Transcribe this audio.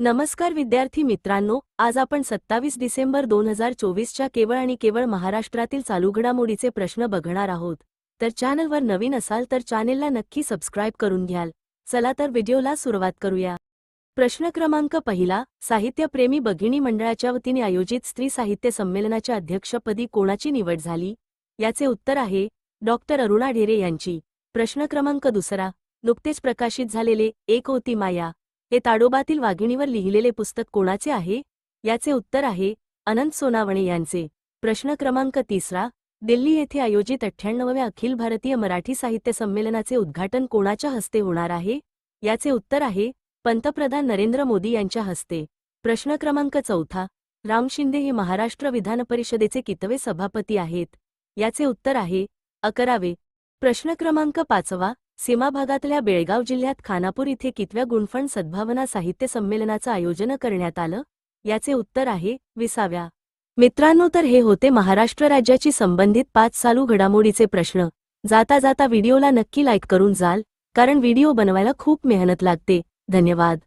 नमस्कार विद्यार्थी मित्रांनो आज आपण सत्तावीस डिसेंबर दोन हजार चोवीसच्या केवळ आणि केवळ महाराष्ट्रातील चालू घडामोडीचे प्रश्न बघणार आहोत. तर चॅनलवर नवीन असाल तर चॅनेलला नक्की सबस्क्राईब करून घ्याल. चला तर व्हिडिओला सुरुवात करूया. प्रश्न क्रमांक पहिला साहित्यप्रेमी भगिनी मंडळाच्या वतीने आयोजित स्त्री साहित्य संमेलनाच्या अध्यक्षपदी कोणाची निवड झाली? याचे उत्तर आहे डॉक्टर अरुणा ढेरे यांची. प्रश्न क्रमांक दुसरा नुकतेच प्रकाशित झालेले एक होती माया. हे ताडोबातील वाघिणीवर लिहिलेले पुस्तक कोणाचे आहे? याचे उत्तर आहे अनंत सोनावणे यांचे. प्रश्न क्रमांक तिसरा दिल्ली येथे आयोजित अठ्ठ्याण्णव्या अखिल भारतीय मराठी साहित्य संमेलनाचे उद्घाटन कोणाच्या हस्ते होणार आहे? याचे उत्तर आहे पंतप्रधान नरेंद्र मोदी यांच्या हस्ते. प्रश्न क्रमांक चौथा राम शिंदे हे महाराष्ट्र विधान परिषदेचे कितवे सभापती आहेत? याचे उत्तर आहे अकरावे. प्रश्न क्रमांक पाचवा सीमा भागातल्या बेळगाव जिल्ह्यात खानापूर इथे कितव्या गुणफण सद्भावना साहित्य संमेलनाचं आयोजन करण्यात आलं? याचे उत्तर आहे विसाव्या. मित्रांनो तर हे होते महाराष्ट्र राज्याची संबंधित पाच चालू घडामोडीचे प्रश्न. जाता जाता व्हिडिओला नक्की लाईक करून जाल कारण व्हिडिओ बनवायला खूप मेहनत लागते. धन्यवाद.